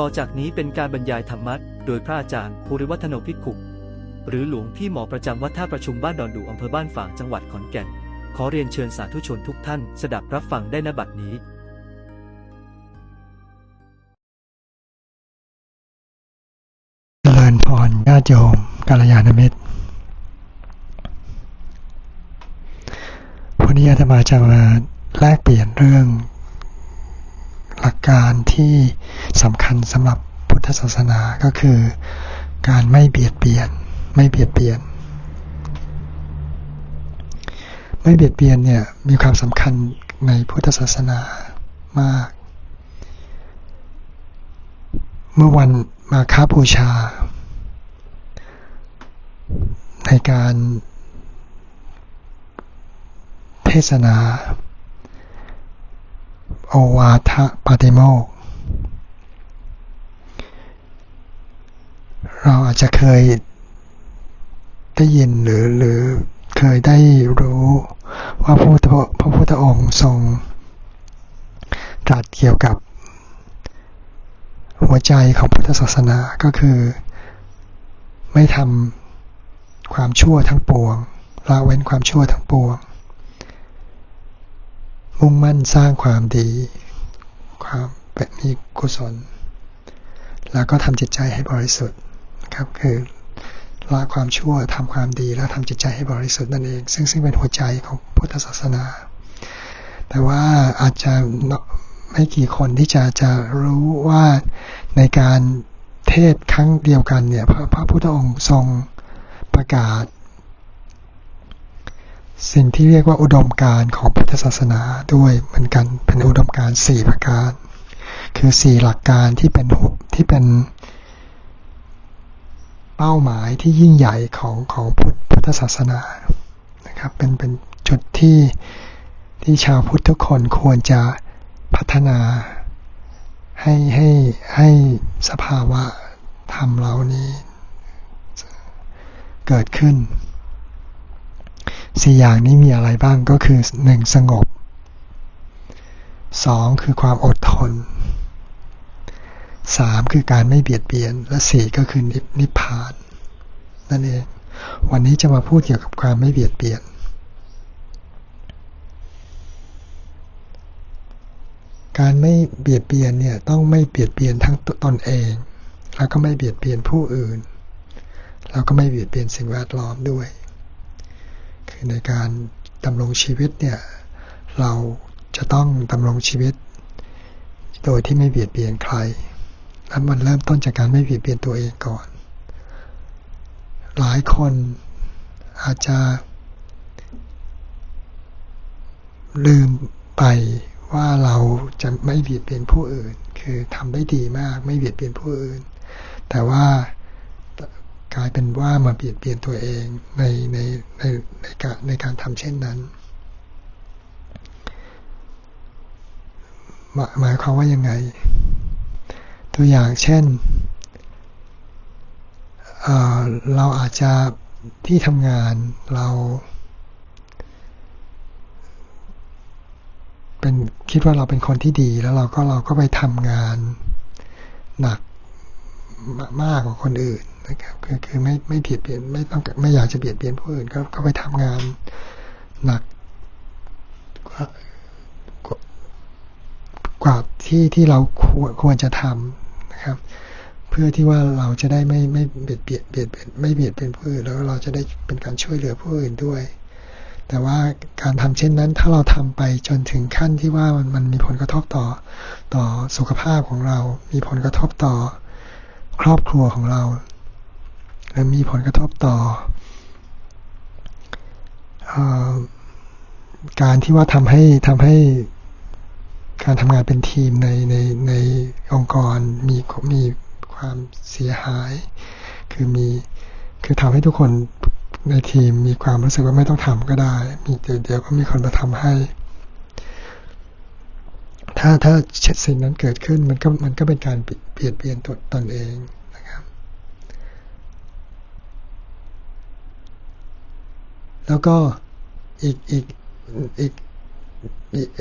ต่อจากนี้เป็นการบรรยายธรรมะโดยพระอาจารย์ภูริวัฒโนภิกขุหรือหลวงพี่หมอประจำวัดท่าประชุมบ้านดอนดูอำเภอบ้านฝางจังหวัดขอนแก่น ขอเรียนเชิญสาธุชนทุกท่านสดับรับฟังได้ณบัดนี้ เจริญพรญาติโยมกัลยาณมิตร วันนี้อาตมาจะมาแลกเปลี่ยนเรื่อง หลักการที่สำคัญสำหรับพุทธศาสนาก็คือ การไม่เบียดเบียน ไม่เบียดเบียน ไม่เบียดเบียนเนี่ยมีความสำคัญในพุทธศาสนามาก เมื่อวันมาค้าบูชา ในการเทศนา โอวาทปาติโมก เราอาจจะเคยได้ยินหรือหรือเคยได้รู้ว่าพระพุทธพระพุทธองค์ทรงตรัสเกี่ยวกับหัวใจของพุทธศาสนาก็คือ ไม่ทำความชั่วทั้งปวงละเว้นความชั่วทั้งปวง มุ่งมั่นสร้างความดี ความเป็นมีกุศล แล้วก็ทำจิตใจให้บริสุทธิ์นะครับคือละความชั่วทำความดีแล้วทำจิตใจให้บริสุทธิ์นั่นเอง ซึ่งซึ่งเป็นหัวใจของพุทธศาสนา แต่ว่าอาจจะไม่กี่คนที่จะจะรู้ว่าในการเทศครั้งเดียวกันเนี่ยพระพระพุทธองค์ทรงประกาศ สิ่งที่เรียกว่าอุดมการณ์ของพุทธศาสนาด้วยเหมือนกันเป็นอุดมการณ์4ประการ คือ 4 หลักการที่เป็นที่เป็นเป้าหมายที่ยิ่งใหญ่ของของพุทธศาสนานะครับเป็นเป็นจุดที่ที่ชาวพุทธทุกคนควรจะพัฒนาให้ให้ให้สภาวะธรรมเหล่านี้เกิดขึ้น สี่อย่างนี้มีอะไรบ้างก็คือหนึ่งสงบสองคือความอดทนสามคือการไม่เบียดเบียน และสี่ก็คือนิพพาน นั่นเอง วันนี้จะมาพูดเกี่ยวกับความไม่เบียดเบียน การไม่เบียดเบียนเนี่ยต้องไม่เบียดเบียนทั้งตนเอง แล้วก็ไม่เบียดเบียนผู้อื่น แล้วก็ไม่เบียดเบียนสิ่งแวดล้อมด้วย ในการดำรงชีวิตเนี่ยเราจะต้องดำรงชีวิต โดยที่ไม่เบียดเบียนใคร และมันเริ่มต้นจากการไม่เบียดเบียนตัวเองก่อน หลายคนอาจจะ ลืมไปว่าเราจะไม่เบียดเบียนผู้อื่น คือทำได้ดีมากไม่เบียดเบียนผู้อื่น แต่ว่า กลายเป็นว่ามาเบียดเบียนตัวเองในในในในการในการทำเช่นนั้น หมายความว่ายังไง ตัวอย่างเช่นเเราอาจจะที่ทำงานเรา เป็นคิดว่าเราเป็นคนที่ดีแล้วเราก็เราก็ไปทำงานหนัก มากกว่าคนอื่นนะครับคือคือไม่ไม่เบียดเบียนไม่ต้องไม่อยากจะเบียดเบียนผู้อื่นก็ก็ไปทำงานหนักกว่ากว่าที่ที่เราควรควรจะทำนะครับ เพื่อที่ว่าเราจะได้ไม่ไม่เบียดเบียดเบียดไม่เบียดเบียนผู้อื่นแล้วเราจะได้เป็นการช่วยเหลือผู้อื่นด้วย แต่ว่าการทำเช่นนั้น ถ้าเราทำไปจนถึงขั้นที่ว่ามันมันมีผลกระทบต่อต่อสุขภาพของเรา มีผลกระทบต่อ ครอบครัวของเรา และมีผลกระทบต่ออการที่ว่าทำให้ทำให้การทำงานเป็นทีมในในในองค์กรมีมีความเสียหาย คือมีคือทำให้ทุกคนในทีมมีความรู้สึกว่าไม่ต้องทำก็ได้ มีเดี๋ยวเดี๋ยวก็มีคนมาทำให้ ถ้าถ้าสิ่งนั้นเกิดขึ้นมันก็มันก็เป็นการเปลี่ยนเปลี่ยนตัวตนเองนะครับ แล้วก็อีกอีกอีก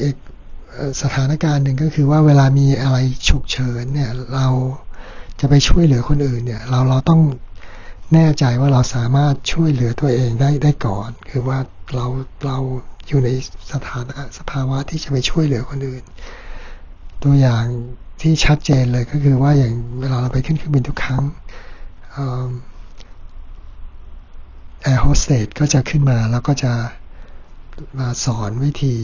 อีกสถานการณ์หนึ่งก็คือว่าเวลามีอะไรฉุกเฉินเนี่ยเราจะไปช่วยเหลือคนอื่นเนี่ยเราเราต้องแน่ใจว่าเราสามารถช่วยเหลือตัวเองได้ได้ก่อน คือว่าเราเราอยู่ในสถานะสภาวะที่จะไปช่วยเหลือคนอื่น ตัวอย่างที่ชัดเจนเลยก็คือว่าอย่างเวลาเราไปขึ้นเครื่องบินทุกครั้งแอร์โฮสเตสก็จะขึ้นมาแล้วก็จะมาสอนวิธี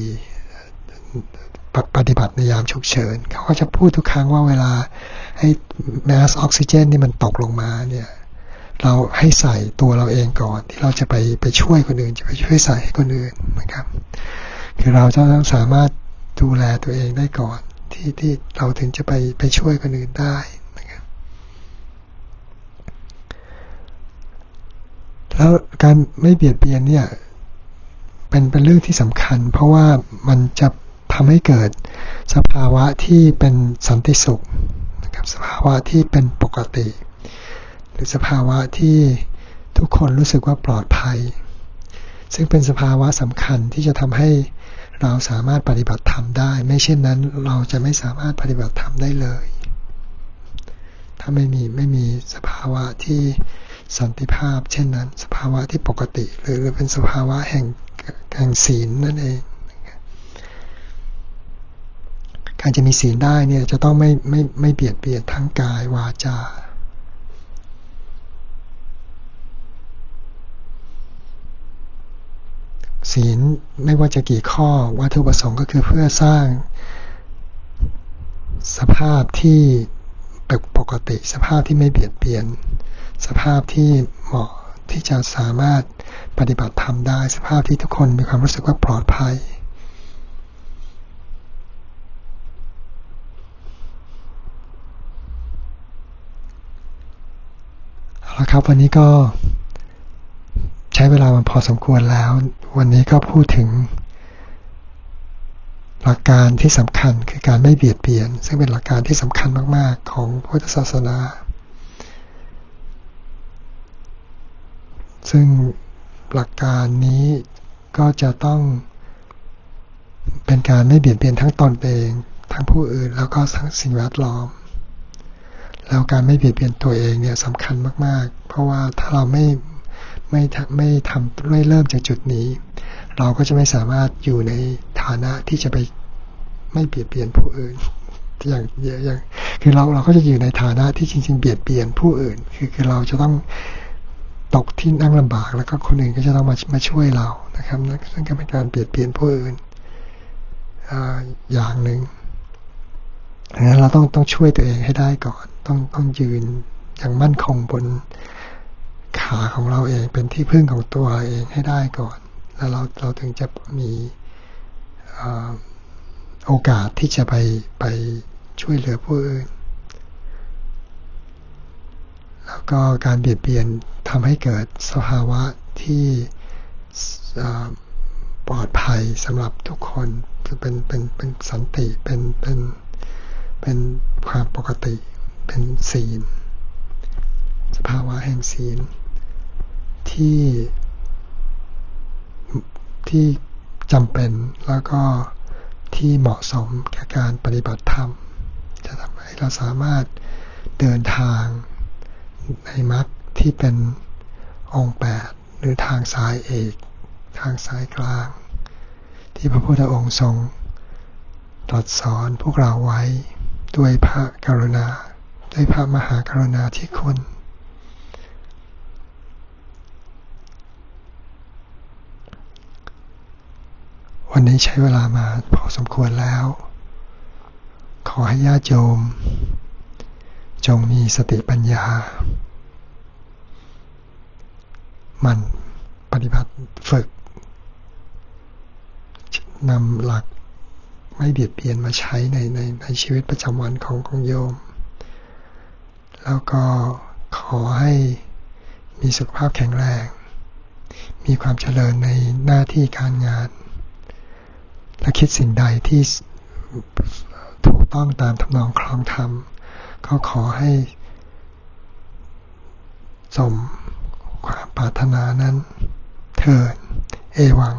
ปปฏิบัติในยามฉุกเฉิน เขาก็จะพูดทุกครั้งว่าเวลาให้แมสออกซิเจนนี่มันตกลงมาเนี่ยเราให้ใส่ตัวเราเองก่อนที่เราจะไปไปช่วยคนอื่น จะไปช่วยใส่ให้คนอื่นนะครับ คือเราจะต้องสามารถดูแลตัวเองได้ก่อน ที่ที่เราถึงจะไปไปช่วยคนอื่นได้นะครับแล้วการไม่เบียดเบียนเนี่ยเป็นเป็นเรื่องที่สำคัญ เพราะว่ามันจะทำให้เกิดสภาวะที่เป็นสันติสุขนะครับสภาวะที่เป็นปกติ หรือสภาวะที่ทุกคนรู้สึกว่าปลอดภัย ซึ่งเป็นสภาวะสำคัญที่จะทำให้เราสามารถปฏิบัติธรรมได้ ไม่เช่นนั้นเราจะไม่สามารถปฏิบัติธรรมได้เลย ถ้าไม่มีไม่มีสภาวะที่สันติภาพ เช่นนั้น สภาวะที่ปกติ หรือเป็นสภาวะแห่งแห่งศีลนั่นเองการจะมีศีลได้เนี่ยจะต้องไม่ไม่ไม่เบียดเบียนทั้งกายวาจา ศีลไม่ว่าจะกี่ข้อวัตถุประสงค์ก็คือเพื่อสร้าง สภาพที่ปกติ สภาพที่ไม่เบียดเบียน สภาพที่เหมาะที่จะสามารถปฏิบัติธรรมได้ สภาพที่ทุกคนมีความรู้สึกว่าปลอดภัย เอาละครับวันนี้ก็ เวลามาพอสมควรแล้ว วันนี้ก็พูดถึง หลักการที่สำคัญคือการไม่เบียดเบียน ซึ่งเป็นหลักการที่สำคัญมาก ๆ ของพุทธศาสนา ซึ่งหลักการนี้ก็จะต้องเป็นการไม่เบียดเบียนทั้งตนเอง ทั้งผู้อื่นแล้วก็ทั้งสิ่งแวดล้อม แล้วการไม่เบียดเบียนตัวเองเนี่ยสำคัญมาก ๆ เพราะว่าถ้าเราไม่ ไม่ไม่ทำไม่เริ่มจากจุดนี้ เราก็จะไม่สามารถอยู่ในฐานะที่จะไปไม่เบียดเบียนผู้อื่นอย่างอย่างคือเราเราก็จะอยู่ในฐานะที่จริง ๆ เบียดเบียนผู้อื่น คือคือเราจะต้องตกที่นั่งลำบาก แล้วก็คนอื่นก็จะต้องมามาช่วยเรานะครับนั่นก็เป็นการเบียดเบียนผู้อื่นอย่างหนึ่งดังนั้นเราต้องต้องช่วยตัวเองให้ได้ก่อน ต้องต้องยืนอย่างมั่นคงบน ขาของเราเองเป็นที่พึ่งของตัวเองให้ได้ก่อน แล้วเราเราถึงจะมีโอกาสที่จะไปไปช่วยเหลือผู้อื่น แล้วก็การเบียดเบียนทำให้เกิดสภาวะที่ปลอดภัยสำหรับทุกคนจะเป็นเป็นเป็นสันติเป็นเป็นเป็นความปกติเป็นศีล สภาวะแห่งศีล ที่ที่จำเป็นแล้วก็ที่เหมาะสมกับการปฏิบัติธรรม จะทำให้เราสามารถเดินทางในมรรคที่เป็นองค์แปดหรือทางสายเอก ทางสายกลาง ที่พระพุทธองค์ทรงตรัสสอนพวกเราไว้ด้วยพระกรุณา ด้วยพระมหากรุณาธิคุณ วันนี้ใช้เวลามาพอสมควรแล้ว ขอให้ญาติโยม จงมีสติปัญญา มันปฏิบัติฝึกนำหลักไม่เบียดเบียนมาใช้ในในในชีวิตประจำวันของของโยม แล้วก็ขอให้มีสุขภาพแข็งแรง มีความเจริญในหน้าที่การงาน และคิดสิ่งใดที่ถูกต้องตามทำนองครองธรรมก็ขอให้สมความปรารถนานั้นเถิดเอวัง